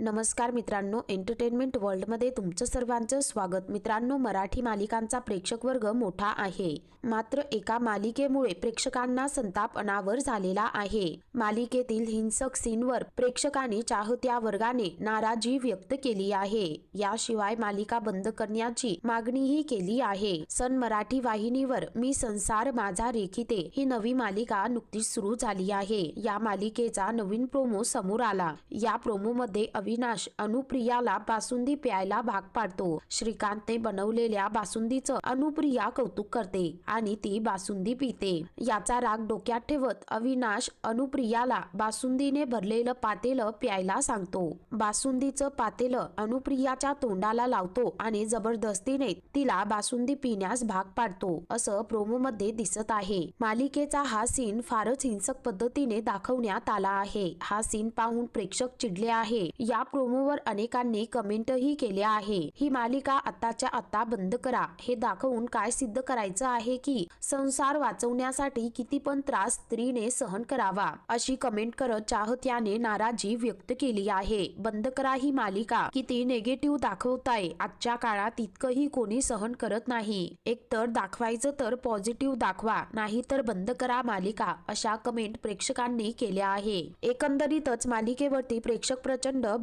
नमस्कार मित्रांनो एंटरटेनमेंट वर्ल्डमध्ये तुमचं सर्वांचं स्वागत. मित्रांनो मराठी मालिकांचा प्रेक्षक वर्ग मोठा आहे. मात्र एका मालिकेमुळे प्रेक्षकांना संताप अनावर झालेला आहे. मालिकेतील हिंसक सीनवर प्रेक्षकांनी चाहत्या वर्गाने नाराजी व्यक्त केली आहे. याशिवाय मालिका बंद करण्याची मागणीही केली आहे. सन मराठी वाहिनीवर मी संसार माझा रेखिते ही नवी मालिका नुकतीच सुरू झाली आहे. या मालिकेचा नवीन प्रोमो समोर आला. या प्रोमो मध्ये अविनाश अनुप्रियाला बासुंदी प्यायला भाग पाडतो. श्रीकांतने बनवलेल्या बासुंदीचं अनुप्रिया कौतुक करते आणि ती बासुंदी पिते. याचा राग डोक्यात ठेवत अविनाश अनुप्रियाला बासुंदीने भरलेलं पातेलं प्यायला सांगतो. बासुंदीचं पातेलं अनुप्रियाच्या तोंडाला लावतो आणि जबरदस्तीने तिला बासुंदी पिण्यास भाग पाडतो असं प्रोमो मध्ये दिसत आहे. मालिकेचा हा सीन फारच हिंसक पद्धतीने दाखवण्यात आला आहे. हा सीन पाहून प्रेक्षक चिडले आहे. या प्रोमोवर अनेकांनी कमेंटही केल्या आहे. ही मालिका आताच्या आता बंद करा. हे दाखवून काय सिद्ध करायचं आहे की संसार वाचवण्यासाठी किती पण त्रास स्त्रीने सहन करावा अशी कमेंट करत चाहत्याने नाराजी व्यक्त केली आहे. बंद करा ही मालिका. किती नेगेटिव्ह दाखवताय. आजच्या काळात इतकंही कोणी सहन करत नाही. एकतर दाखवायचं तर पॉझिटिव्ह दाखवा नाही तर बंद करा मालिका अशा कमेंट प्रेक्षकांनी केल्या आहे. एकंदरीतच मालिकेवरती प्रेक्षक प्रचंड